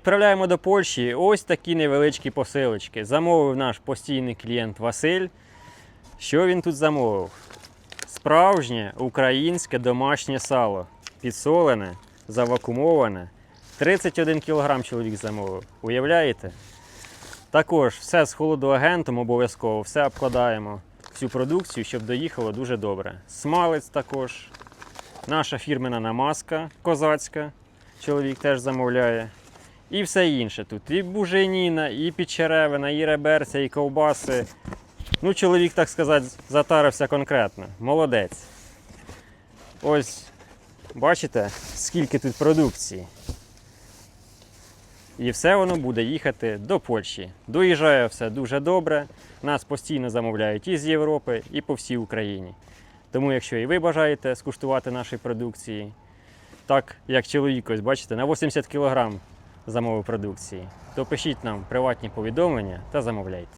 Відправляємо до Польщі ось такі невеличкі посилочки. Замовив наш постійний клієнт Василь. Що він тут замовив? Справжнє українське домашнє сало. Підсолене, завакумоване. 31 кг чоловік замовив. Уявляєте? Також все з холодоагентом обов'язково, все обкладаємо цю продукцію, щоб доїхало дуже добре. Смалець також. Наша фірмена намазка козацька. Чоловік теж замовляє. І все інше тут. І буженіна, і підчеревина, і реберця, і ковбаси. Ну, чоловік, так сказати, затарився конкретно. Молодець. Ось, бачите, скільки тут продукції. І все воно буде їхати до Польщі. Доїжджає все дуже добре. Нас постійно замовляють і з Європи, і по всій Україні. Тому, якщо і ви бажаєте скуштувати нашої продукції, так як чоловік, ось бачите, на 80 кг замовив продукції, то пишіть нам приватні повідомлення та замовляйте.